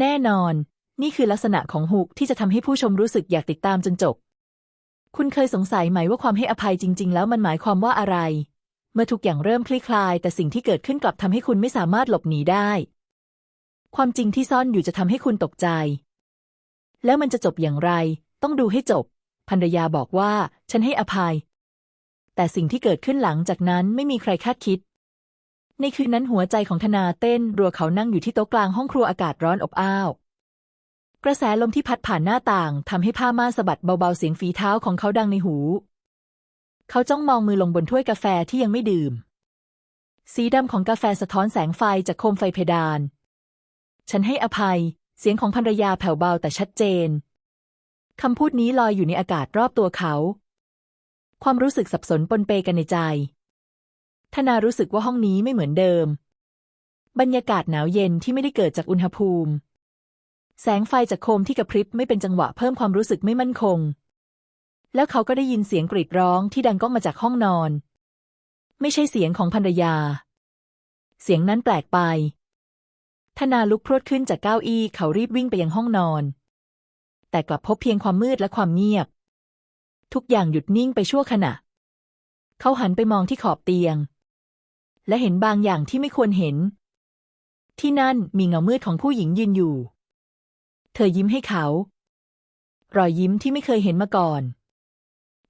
แน่นอน นี่คือลักษณะของฮุกที่จะทำให้ผู้ชมรู้สึกอยากติดตามจนจบ คุณเคยสงสัยไหมว่าความให้อภัยจริง ๆ แล้วมันหมายความว่าอะไร เมื่อทุกอย่างเริ่มคลี่คลาย แต่สิ่งที่เกิดขึ้นกลับทำให้คุณไม่สามารถหลบหนีได้ ความจริงที่ซ่อนอยู่จะทำให้คุณตกใจ แล้วมันจะจบอย่างไร ต้องดูให้จบภรรยาบอกว่า ฉันให้อภัย แต่สิ่งที่เกิดขึ้นหลังจากนั้นไม่มีใครคาดคิด ในคืนนั้นหัวใจของธนาเต้นรัวเขานั่งอยู่ที่โต๊ะกลางห้องครัวอากาศร้อนอบอ้าว กระแสลมที่พัดผ่านหน้าต่างทำให้ผ้าม่านสะบัดเบาๆเสียงฝีเท้าของเขาดังในหู เขาจ้องมองมือลงบนถ้วยกาแฟที่ยังไม่ดื่ม สีดำของกาแฟสะท้อนแสงไฟจากโคมไฟเพดาน ฉันให้อภัย เสียงของภรรยาแผ่วเบาแต่ชัดเจนคำพูดนี้ลอยอยู่ในอากาศรอบตัวเขา ความรู้สึกสับสนปนเปกันในใจ ธนารู้สึกว่าห้องนี้ไม่เหมือนเดิม บรรยากาศหนาวเย็นที่ไม่ได้เกิดจากอุณหภูมิ แสงไฟจากโคมที่กระพริบไม่เป็นจังหวะเพิ่มความรู้สึกไม่มั่นคง แล้วเขาก็ได้ยินเสียงกรีดร้องที่ดังก้องมาจากห้องนอน ไม่ใช่เสียงของภรรยา เสียงนั้นแปลกไป ธนาลุกพรวดขึ้นจากเก้าอี้เขารีบวิ่งไปยังห้องนอน แต่กลับพบเพียงความมืดและความเงียบ ทุกอย่างหยุดนิ่งไปชั่วขณะ เขาหันไปมองที่ขอบเตียง และเห็นบางอย่างที่ไม่ควรเห็น ที่นั่นมีเงามืดของผู้หญิงยืนอยู่ เธอยิ้มให้เขา รอยยิ้มที่ไม่เคยเห็นมาก่อน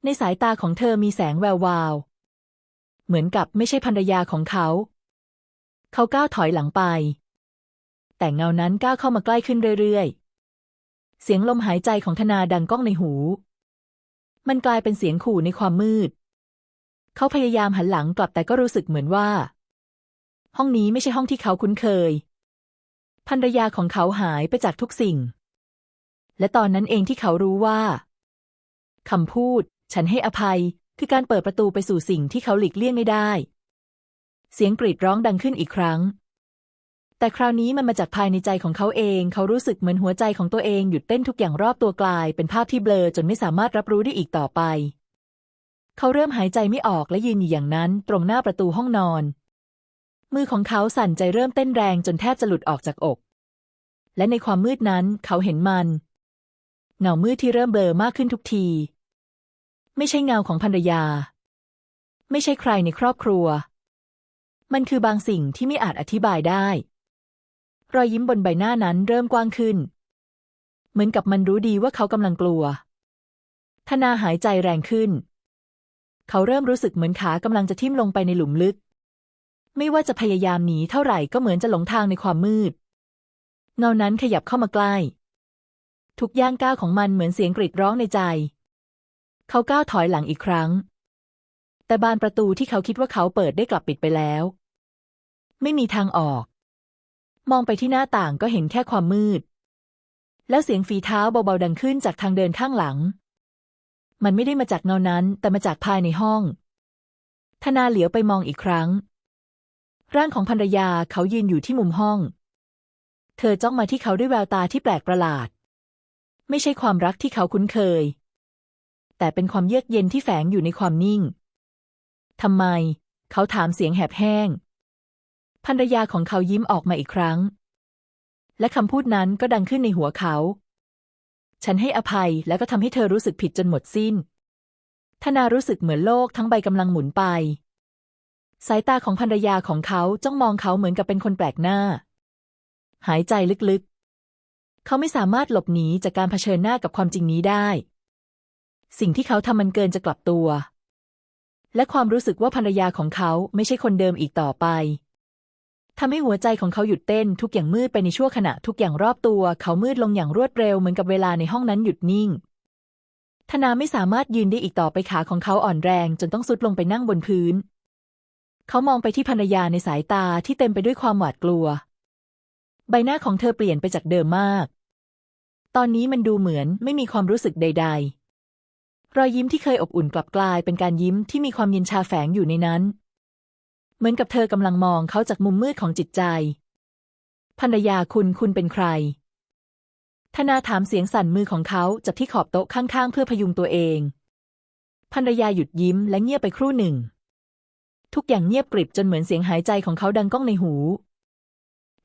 ในสายตาของเธอมีแสงแวววาว เหมือนกับไม่ใช่ภรรยาของเขา เขาก้าวถอยหลังไป แต่เงานั้นก้าวเข้ามาใกล้ขึ้นเรื่อยๆ เสียงลมหายใจของธนาดังก้องในหู มันกลายเป็นเสียงขู่ในความมืด เขาพยายามหันหลังกลับแต่ก็รู้สึกเหมือนว่า ห้องนี้ไม่ใช่ห้องที่เขาคุ้นเคยภรรยาของเขาหายไปจากทุกสิ่ง และตอนนั้นเองที่เขารู้ว่าคำพูด ฉันให้อภัย คือการเปิดประตูไปสู่สิ่งที่เขาหลีกเลี่ยงไม่ได้ เสียงกรีดร้องดังขึ้นอีกครั้ง แต่คราวนี้มันมาจากภายในใจของเขาเอง เขารู้สึกเหมือนหัวใจของตัวเองหยุดเต้นทุกอย่างรอบตัวกลาย เป็นภาพที่เบลอจนไม่สามารถรับรู้ได้อีกต่อไป เขาเริ่มหายใจไม่ออกและยืนอยู่อย่างนั้นตรงหน้าประตูห้องนอน มือของเขาสั่นใจเริ่มเต้นแรงจนแทบจะหลุดออกจากอก และในความมืดนั้นเขาเห็นมัน เงามืดที่เริ่มเบลอมากขึ้นทุกที ไม่ใช่เงาของภรรยา ไม่ใช่ใครในครอบครัว มันคือบางสิ่งที่ไม่อาจอธิบายได้ รอยยิ้มบนใบหน้านั้นเริ่มกว้างขึ้น เหมือนกับมันรู้ดีว่าเขากำลังกลัวธนาหายใจแรงขึ้น เขาเริ่มรู้สึกเหมือนขากำลังจะทิ่มลงไปในหลุมลึก ไม่ว่าจะพยายามหนีเท่าไหร่ก็เหมือนจะหลงทางในความมืด เงานั้นขยับเข้ามาใกล้ ทุกย่างก้าวของมันเหมือนเสียงกรีดร้องในใจ เขาก้าวถอยหลังอีกครั้ง แต่บานประตูที่เขาคิดว่าเขาเปิดได้กลับปิดไปแล้ว ไม่มีทางออก มองไปที่หน้าต่างก็เห็นแค่ความมืด แล้วเสียงฝีเท้าเบาๆดังขึ้นจากทางเดินข้างหลัง มันไม่ได้มาจากเงานั้น แต่มาจากภายในห้อง ธนาเหลียวไปมองอีกครั้ง ร่างของภรรยาเขายืนอยู่ที่มุมห้อง เธอจ้องมาที่เขาด้วยแววตาที่แปลกประหลาด ไม่ใช่ความรักที่เขาคุ้นเคย แต่เป็นความเยือกเย็นที่แฝงอยู่ในความนิ่งทำไม เขาถามเสียงแหบแห้ง ภรรยาของเขายิ้มออกมาอีกครั้ง และคำพูดนั้นก็ดังขึ้นในหัวเขา ฉันให้อภัยแล้วก็ทำให้เธอรู้สึกผิดจนหมดสิ้น ธนารู้สึกเหมือนโลกทั้งใบกำลังหมุนไป สายตาของภรรยาของเขาจ้องมองเขาเหมือนกับเป็นคนแปลกหน้า หายใจลึกๆ เขาไม่สามารถหลบหนีจากการเผชิญหน้ากับความจริงนี้ได้ สิ่งที่เขาทำมันเกินจะกลับตัว และความรู้สึกว่าภรรยาของเขาไม่ใช่คนเดิมอีกต่อไป ทำให้หัวใจของเขาหยุดเต้นทุกอย่างมืดไปในชั่วขณะทุกอย่างรอบตัว เขามืดลงอย่างรวดเร็วเหมือนกับเวลาในห้องนั้นหยุดนิ่ง ธนาไม่สามารถยืนได้อีกต่อไปขาของเขาอ่อนแรง จนต้องสุดลงไปนั่งบนพื้น เขามองไปที่ภรรยาในสายตาที่เต็มไปด้วยความหวาดกลัว ใบหน้าของเธอเปลี่ยนไปจากเดิมมาก ตอนนี้มันดูเหมือนไม่มีความรู้สึกใด ๆ รอยยิ้มที่เคยอบอุ่นกลับกลายเป็นการยิ้มที่มีความเย็นชาแฝงอยู่ในนั้น เหมือนกับเธอกำลังมองเขาจากมุมมืดของจิตใจ ภรรยาคุณคุณเป็นใคร ธนาถามเสียงสั่นมือของเขาจากที่ขอบโต๊ะข้างๆ เพื่อพยุงตัวเอง ภรรยาหยุดยิ้มและเงียบไปครู่หนึ่ง ทุกอย่างเงียบกริบจนเหมือนเสียงหายใจของเขาดังก้องในหู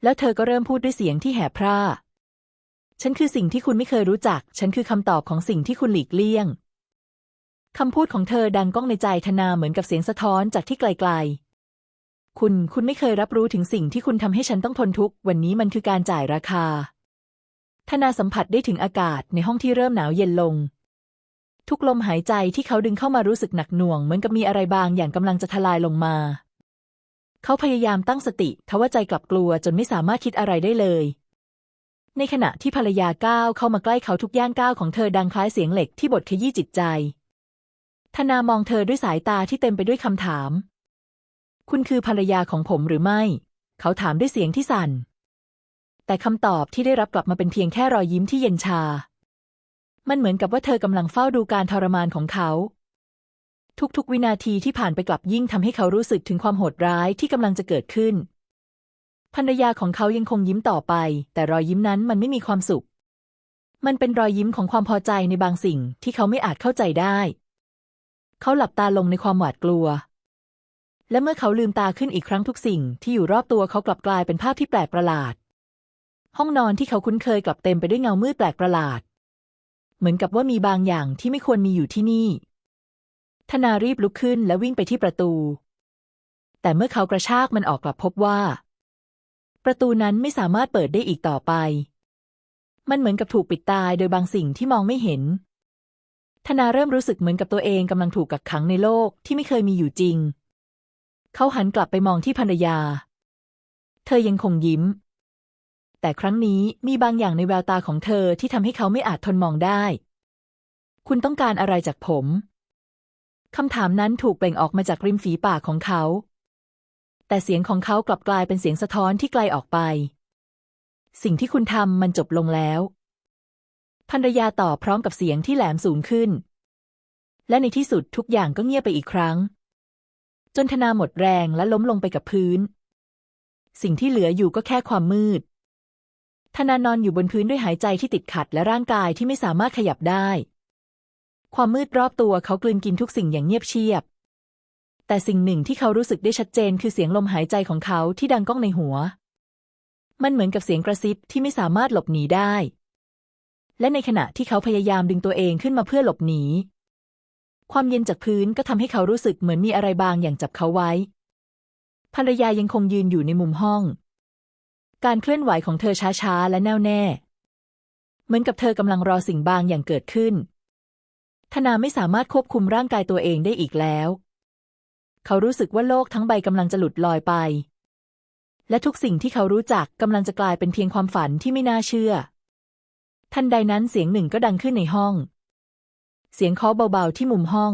แล้วเธอก็เริ่มพูดด้วยเสียงที่แหบพร่า ฉันคือสิ่งที่คุณไม่เคยรู้จัก ฉันคือคำตอบของสิ่งที่คุณหลีกเลี่ยงคำพูดของเธอดังก้องในใจธนาเหมือนกับเสียงสะท้อนจากที่ไกลๆ คุณ คุณไม่เคยรับรู้ถึงสิ่งที่คุณทำให้ฉันต้องทนทุกข์ วันนี้มันคือการจ่ายราคา ธนาสัมผัสได้ถึงอากาศในห้องที่เริ่มหนาวเย็นลง ทุกลมหายใจที่เขาดึงเข้ามารู้สึกหนักหน่วง เหมือนกับมีอะไรบางอย่างกำลังจะทลายลงมา เขาพยายามตั้งสติทว่าใจกลับกลัวจนไม่สามารถคิดอะไรได้เลย ในขณะที่ภรรยาก้าวเข้ามาใกล้เขาทุกย่างก้าวของเธอดังคล้ายเสียงเหล็กที่บดขยี้จิตใจธนามองเธอด้วยสายตาที่เต็มไปด้วยคำถาม คุณคือภรรยาของผมหรือไม่ เขาถามด้วยเสียงที่สั่น แต่คำตอบที่ได้รับกลับมาเป็นเพียงแค่รอยยิ้มที่เย็นชา มันเหมือนกับว่าเธอกำลังเฝ้าดูการทรมานของเขา ทุกๆ วินาทีที่ผ่านไปกลับยิ่งทำให้เขารู้สึกถึงความโหดร้ายที่กำลังจะเกิดขึ้น ภรรยาของเขายังคงยิ้มต่อไป แต่รอยยิ้มนั้นมันไม่มีความสุข มันเป็นรอยยิ้มของความพอใจในบางสิ่งที่เขาไม่อาจเข้าใจได้ เขาหลับตาลงในความหวาดกลัว และเมื่อเขาลืมตาขึ้นอีกครั้งทุกสิ่งที่อยู่รอบตัวเขากลับกลายเป็นภาพที่แปลกประหลาด ห้องนอนที่เขาคุ้นเคยกลับเต็มไปด้วยเงามืดแปลกประหลาด เหมือนกับว่ามีบางอย่างที่ไม่ควรมีอยู่ที่นี่ ธนารีบลุกขึ้นและวิ่งไปที่ประตู แต่เมื่อเขากระชากมันออกกลับพบว่า ประตูนั้นไม่สามารถเปิดได้อีกต่อไป มันเหมือนกับถูกปิดตายโดยบางสิ่งที่มองไม่เห็น ธนาเริ่มรู้สึกเหมือนกับตัวเองกำลังถูกกักขังในโลกที่ไม่เคยมีอยู่จริง เขาหันกลับไปมองที่ภรรยา เธอยังคงยิ้ม แต่ครั้งนี้มีบางอย่างในแววตาของเธอที่ทำให้เขาไม่อาจทนมองได้ คุณต้องการอะไรจากผมคำถามนั้นถูกเปล่งออกมาจากริมฝีปากของเขา แต่เสียงของเขากลับกลายเป็นเสียงสะท้อนที่ไกลออกไป สิ่งที่คุณทำมันจบลงแล้ว ภรรยาตอบพร้อมกับเสียงที่แหลมสูงขึ้น และในที่สุดทุกอย่างก็เงียบไปอีกครั้ง จนธนาหมดแรงและล้มลงไปกับพื้น สิ่งที่เหลืออยู่ก็แค่ความมืด ธนานอนอยู่บนพื้นด้วยหายใจที่ติดขัดและร่างกายที่ไม่สามารถขยับได้ ความมืดรอบตัวเขากลืนกินทุกสิ่งอย่างเงียบเชียบ แต่สิ่งหนึ่งที่เขารู้สึกได้ชัดเจนคือเสียงลมหายใจของเขาที่ดังก้องในหัว มันเหมือนกับเสียงกระซิบที่ไม่สามารถหลบหนีได้ และในขณะที่เขาพยายามดึงตัวเองขึ้นมาเพื่อหลบหนี ความเย็นจากพื้นก็ทำให้เขารู้สึกเหมือนมีอะไรบางอย่างจับเขาไว้ ภรรยายังคงยืนอยู่ในมุมห้อง การเคลื่อนไหวของเธอช้าๆ และแน่วแน่ เหมือนกับเธอกำลังรอสิ่งบางอย่างเกิดขึ้น ธนาไม่สามารถควบคุมร่างกายตัวเองได้อีกแล้ว เขารู้สึกว่าโลกทั้งใบกำลังจะหลุดลอยไป และทุกสิ่งที่เขารู้จักกำลังจะกลายเป็นเพียงความฝันที่ไม่น่าเชื่อ ทันใดนั้นเสียงหนึ่งก็ดังขึ้นในห้อง เสียงเคาะเบาๆที่มุมห้อง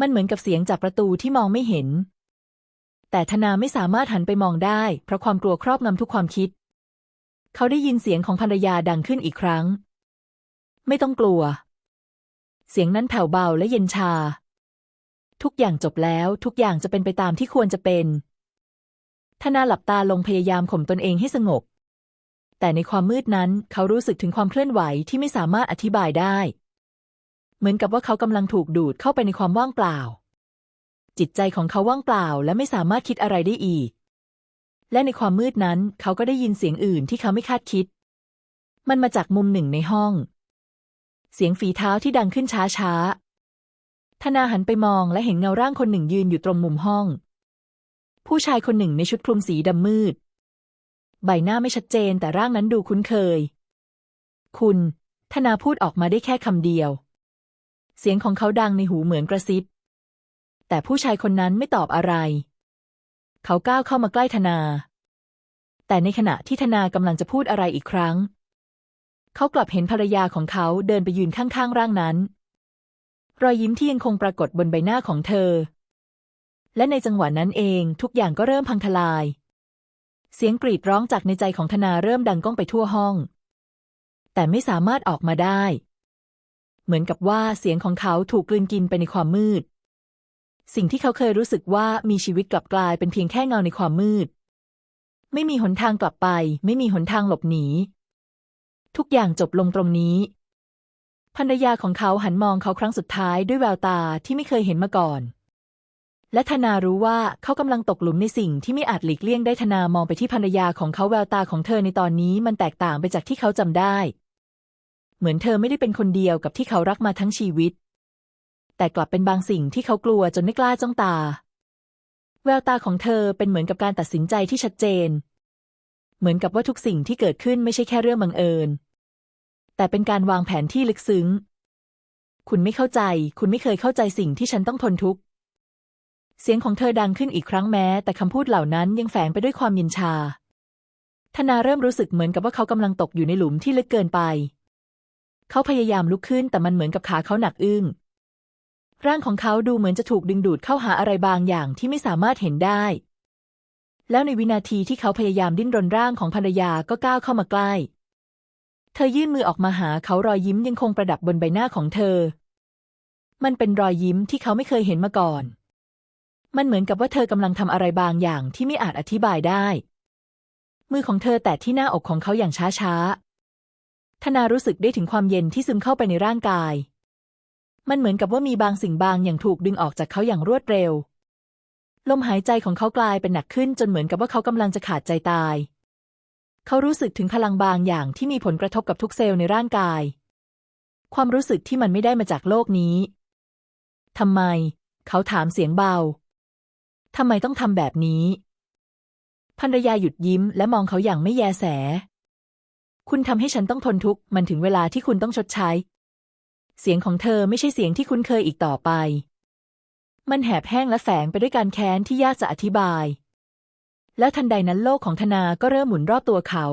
มันเหมือนกับเสียงจากประตูที่มองไม่เห็น แต่ธนาไม่สามารถหันไปมองได้ เพราะความกลัวครอบงำทุกความคิด เขาได้ยินเสียงของภรรยาดังขึ้นอีกครั้ง ไม่ต้องกลัว เสียงนั้นแผ่วเบาและเย็นชา ทุกอย่างจบแล้วทุกอย่างจะเป็นไปตามที่ควรจะเป็นธนาหลับตาลงพยายามข่มตนเองให้สงบ แต่ในความมืดนั้นเขารู้สึกถึงความเคลื่อนไหวที่ไม่สามารถอธิบายได้ เหมือนกับว่าเขากำลังถูกดูดเข้าไปในความว่างเปล่า จิตใจของเขาว่างเปล่าและไม่สามารถคิดอะไรได้อีก และในความมืดนั้นเขาก็ได้ยินเสียงอื่นที่เขาไม่คาดคิด มันมาจากมุมหนึ่งในห้อง เสียงฝีเท้าที่ดังขึ้นช้าๆธนาหันไปมองและเห็นเงาร่างคนหนึ่งยืนอยู่ตรงมุมห้อง ผู้ชายคนหนึ่งในชุดคลุมสีดำมืด ใบหน้าไม่ชัดเจนแต่ร่างนั้นดูคุ้นเคย คุณ ธนาพูดออกมาได้แค่คำเดียว เสียงของเขาดังในหูเหมือนกระซิบ แต่ผู้ชายคนนั้นไม่ตอบอะไร เขาก้าวเข้ามาใกล้ธนา แต่ในขณะที่ธนากำลังจะพูดอะไรอีกครั้ง เขากลับเห็นภรรยาของเขาเดินไปยืนข้างๆร่างนั้น รอยยิ้มที่ยังคงปรากฏบนใบหน้าของเธอ และในจังหวะนั้นเองทุกอย่างก็เริ่มพังทลาย เสียงกรีดร้องจากในใจของธนาเริ่มดังก้องไปทั่วห้อง แต่ไม่สามารถออกมาได้ เหมือนกับว่าเสียงของเขาถูกกลืนกินไปในความมืด สิ่งที่เขาเคยรู้สึกว่ามีชีวิตกลับกลายเป็นเพียงแค่เงาในความมืด ไม่มีหนทางกลับไป ไม่มีหนทางหลบหนี ทุกอย่างจบลงตรงนี้ภรรยาของเขาหันมองเขาครั้งสุดท้ายด้วยแววตาที่ไม่เคยเห็นมาก่อน และธนารู้ว่าเขากำลังตกหลุมในสิ่งที่ไม่อาจหลีกเลี่ยงได้ธนามองไปที่ภรรยาของเขาแววตาของเธอในตอนนี้มันแตกต่างไปจากที่เขาจำได้ เหมือนเธอไม่ได้เป็นคนเดียวกับที่เขารักมาทั้งชีวิต แต่กลับเป็นบางสิ่งที่เขากลัวจนไม่กล้าจ้องตา แววตาของเธอเป็นเหมือนกับการตัดสินใจที่ชัดเจน เหมือนกับว่าทุกสิ่งที่เกิดขึ้นไม่ใช่แค่เรื่องบังเอิญ แต่เป็นการวางแผนที่ลึกซึ้ง คุณไม่เข้าใจ คุณไม่เคยเข้าใจสิ่งที่ฉันต้องทนทุกข์ เสียงของเธอดังขึ้นอีกครั้งแม้ แต่คำพูดเหล่านั้นยังแฝงไปด้วยความยินชาธนาเริ่มรู้สึกเหมือนกับว่าเขากำลังตกอยู่ในหลุมที่ลึกเกินไป เขาพยายามลุกขึ้นแต่มันเหมือนกับขาเขาหนักอึ้ง ร่างของเขาดูเหมือนจะถูกดึงดูดเข้าหาอะไรบางอย่างที่ไม่สามารถเห็นได้ แล้วในวินาทีที่เขาพยายามดิ้นรนร่างของภรรยาก็ก้าวเข้ามาใกล้ เธอยื่นมือออกมาหาเขารอยยิ้มยังคงประดับบนใบหน้าของเธอ มันเป็นรอยยิ้มที่เขาไม่เคยเห็นมาก่อน มันเหมือนกับว่าเธอกำลังทำอะไรบางอย่างที่ไม่อาจอธิบายได้ มือของเธอแตะที่หน้าอกของเขาอย่างช้าๆ ธนารู้สึกได้ถึงความเย็นที่ซึมเข้าไปในร่างกาย มันเหมือนกับว่ามีบางสิ่งบางอย่างถูกดึงออกจากเขาอย่างรวดเร็ว ลมหายใจของเขากลายเป็นหนักขึ้นจนเหมือนกับว่าเขากำลังจะขาดใจตาย เขารู้สึกถึงพลังบางอย่างที่มีผลกระทบกับทุกเซลล์ในร่างกาย ความรู้สึกที่มันไม่ได้มาจากโลกนี้ทำไม เขาถามเสียงเบาทำไมต้องทำแบบนี้ภรรยาหยุดยิ้มและมองเขาอย่างไม่แยแส คุณทำให้ฉันต้องทนทุกข์ มันถึงเวลาที่คุณต้องชดใช้ เสียงของเธอไม่ใช่เสียงที่คุ้นเคยอีกต่อไป มันแหบแห้งและแฝงไปด้วยการแค้นที่ยากจะอธิบาย แล้วทันใดนั้นโลกของธนาก็เริ่มหมุนรอบตัวเขา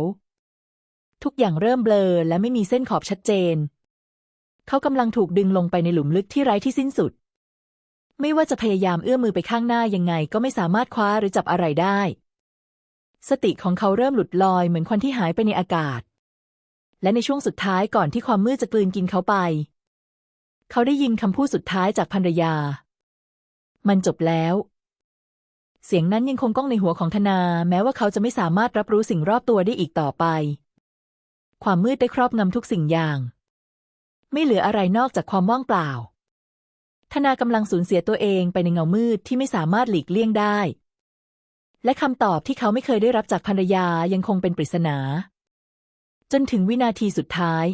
ทุกอย่างเริ่มเบลอและไม่มีเส้นขอบชัดเจน เขากำลังถูกดึงลงไปในหลุมลึกที่ไร้ที่สิ้นสุด ไม่ว่าจะพยายามเอื้อมมือไปข้างหน้ายังไงก็ไม่สามารถคว้าหรือจับอะไรได้ สติของเขาเริ่มหลุดลอยเหมือนควันที่หายไปในอากาศ และในช่วงสุดท้ายก่อนที่ความมืดจะกลืนกินเขาไป เขาได้ยินคำพูดสุดท้ายจากภรรยา มันจบแล้ว เสียงนั้นยังคงก้องในหัวของธนา แม้ว่าเขาจะไม่สามารถรับรู้สิ่งรอบตัวได้อีกต่อไป ความมืดได้ครอบงำทุกสิ่งอย่าง ไม่เหลืออะไรนอกจากความว่างเปล่า ธนากำลังสูญเสียตัวเองไปในเงามืดที่ไม่สามารถหลีกเลี่ยงได้ และคำตอบที่เขาไม่เคยได้รับจากภรรยายังคงเป็นปริศนา จนถึงวินาทีสุดท้าย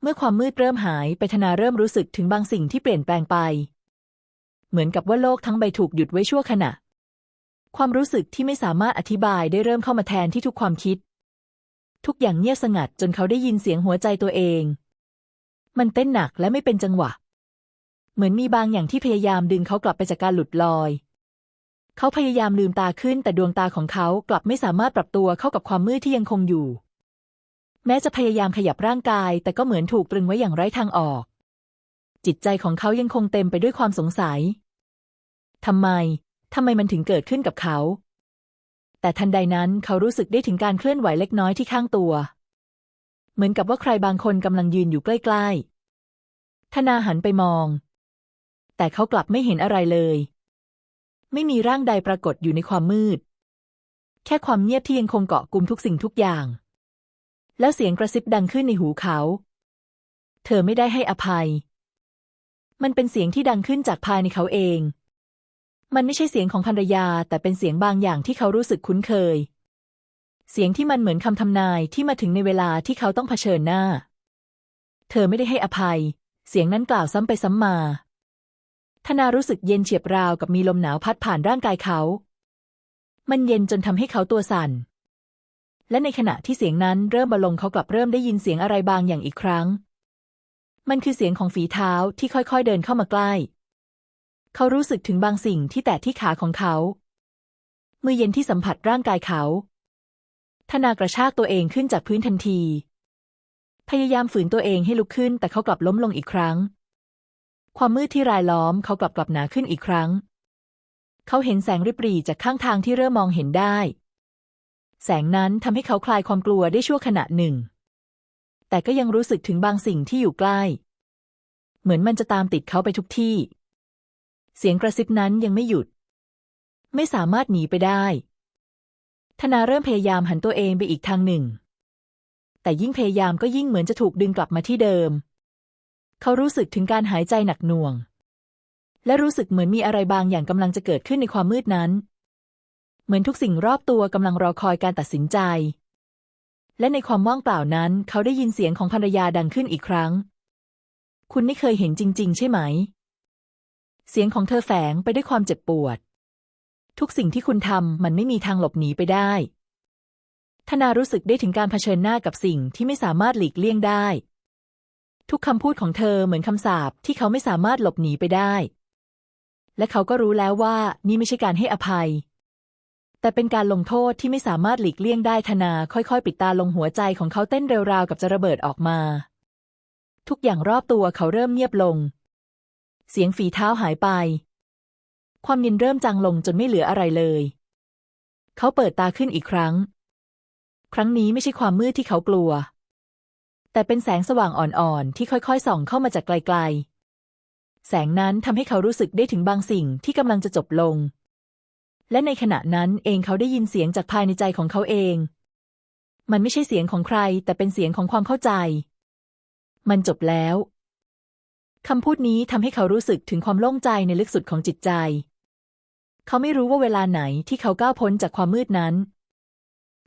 เมื่อความมืดเริ่มหายไปธนาเริ่มรู้สึกถึงบางสิ่งที่เปลี่ยนแปลงไป เหมือนกับว่าโลกทั้งใบถูกหยุดไว้ชั่วขณะ ความรู้สึกที่ไม่สามารถอธิบายได้เริ่มเข้ามาแทนที่ทุกความคิด ทุกอย่างเงียบสงัดจนเขาได้ยินเสียงหัวใจตัวเอง มันเต้นหนักและไม่เป็นจังหวะ เหมือนมีบางอย่างที่พยายามดึงเขากลับไปจากการหลุดลอยเขาพยายามลืมตาขึ้นแต่ดวงตาของเขากลับไม่สามารถปรับตัวเข้ากับความมืดที่ยังคงอยู่ แม้จะพยายามขยับร่างกาย แต่ก็เหมือนถูกตรึงไว้อย่างไร้ทางออก จิตใจของเขายังคงเต็มไปด้วยความสงสัยทำไม ทำไมมันถึงเกิดขึ้นกับเขา แต่ทันใดนั้นเขารู้สึกได้ถึงการเคลื่อนไหวเล็กน้อยที่ข้างตัว เหมือนกับว่าใครบางคนกำลังยืนอยู่ใกล้ๆ ธนาหันไปมอง แต่เขากลับไม่เห็นอะไรเลย ไม่มีร่างใดปรากฏอยู่ในความมืด แค่ความเงียบที่ยังคงเกาะกลุ่มทุกสิ่งทุกอย่าง แล้วเสียงกระซิบดังขึ้นในหูเขา เธอไม่ได้ให้อภัย มันเป็นเสียงที่ดังขึ้นจากภายในเขาเอง มันไม่ใช่เสียงของภรรยา แต่เป็นเสียงบางอย่างที่เขารู้สึกคุ้นเคย เสียงที่มันเหมือนคำทำนายที่มาถึงในเวลาที่เขาต้องเผชิญหน้า เธอไม่ได้ให้อภัย เสียงนั้นกล่าวซ้ำไปซ้ำมาธนารู้สึกเย็นเฉียบราวกับมีลมหนาวพัดผ่านร่างกายเขา มันเย็นจนทำให้เขาตัวสั่น และในขณะที่เสียงนั้นเริ่มบาลงเขากลับเริ่มได้ยินเสียงอะไรบางอย่างอีกครั้ง มันคือเสียงของฝีเท้าที่ค่อยๆเดินเข้ามาใกล้ เขารู้สึกถึงบางสิ่งที่แตะที่ขาของเขามือเย็นที่สัมผัสร่างกายเขาธนากระชากตัวเองขึ้นจากพื้นทันที พยายามฝืนตัวเองให้ลุกขึ้น แต่เขากลับล้มลงอีกครั้ง ความมืดที่รายล้อมเขากลับกลับหนาขึ้นอีกครั้ง เขาเห็นแสงริบหรี่จากข้างทางที่เริ่มมองเห็นได้ แสงนั้นทำให้เขาคลายความกลัวได้ชั่วขณะหนึ่ง แต่ก็ยังรู้สึกถึงบางสิ่งที่อยู่ใกล้ เหมือนมันจะตามติดเขาไปทุกที่ เสียงกระซิบนั้นยังไม่หยุด ไม่สามารถหนีไปได้ ธนาเริ่มพยายามหันตัวเองไปอีกทางหนึ่ง แต่ยิ่งพยายามก็ยิ่งเหมือนจะถูกดึงกลับมาที่เดิม เขารู้สึกถึงการหายใจหนักหน่วง และรู้สึกเหมือนมีอะไรบางอย่างกำลังจะเกิดขึ้นในความมืดนั้น เหมือนทุกสิ่งรอบตัวกำลังรอคอยการตัดสินใจ และในความว่างเปล่านั้น เขาได้ยินเสียงของภรรยาดังขึ้นอีกครั้ง คุณไม่เคยเห็นจริง ๆ ใช่ไหม เสียงของเธอแฝงไปด้วยความเจ็บปวด ทุกสิ่งที่คุณทำมันไม่มีทางหลบหนีไปได้ธนารู้สึกได้ถึงการเผชิญหน้ากับสิ่งที่ไม่สามารถหลีกเลี่ยงได้ ทุกคำพูดของเธอเหมือนคำสาปที่เขาไม่สามารถหลบหนีไปได้ และเขาก็รู้แล้วว่านี่ไม่ใช่การให้อภัย แต่เป็นการลงโทษที่ไม่สามารถหลีกเลี่ยงได้ธนาค่อยๆ ปิดตาลงหัวใจของเขาเต้นเร็วราวกับจะระเบิดออกมา ทุกอย่างรอบตัวเขาเริ่มเงียบลง เสียงฝีเท้าหายไป ความเย็นเริ่มจางลงจนไม่เหลืออะไรเลย เขาเปิดตาขึ้นอีกครั้ง ครั้งนี้ไม่ใช่ความมืดที่เขากลัว แต่เป็นแสงสว่างอ่อนๆที่ค่อยๆส่องเข้ามาจากไกลๆ แสงนั้นทำให้เขารู้สึกได้ถึงบางสิ่งที่กำลังจะจบลง และในขณะนั้นเองเขาได้ยินเสียงจากภายในใจของเขาเอง มันไม่ใช่เสียงของใคร แต่เป็นเสียงของความเข้าใจ มันจบแล้วคำพูดนี้ทำให้เขารู้สึกถึงความโล่งใจในลึกสุดของจิตใจ เขาไม่รู้ว่าเวลาไหนที่เขาก้าวพ้นจากความมืดนั้น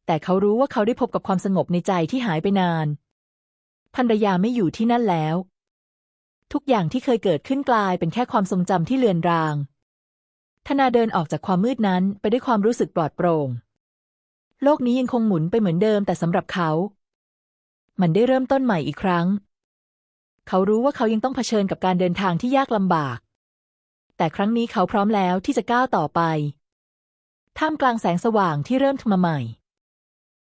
แต่เขารู้ว่าเขาได้พบกับความสงบในใจที่หายไปนาน ภรรยาไม่อยู่ที่นั่นแล้ว ทุกอย่างที่เคยเกิดขึ้นกลายเป็นแค่ความทรงจำที่เลือนราง ธนาเดินออกจากความมืดนั้นไปด้วยความรู้สึกปลอดโปร่ง โลกนี้ยังคงหมุนไปเหมือนเดิมแต่สำหรับเขา มันได้เริ่มต้นใหม่อีกครั้ง เขารู้ว่าเขายังต้องเผชิญกับการเดินทางที่ยากลำบาก แต่ครั้งนี้เขาพร้อมแล้วที่จะก้าวต่อไป ท่ามกลางแสงสว่างที่เริ่มมาใหม่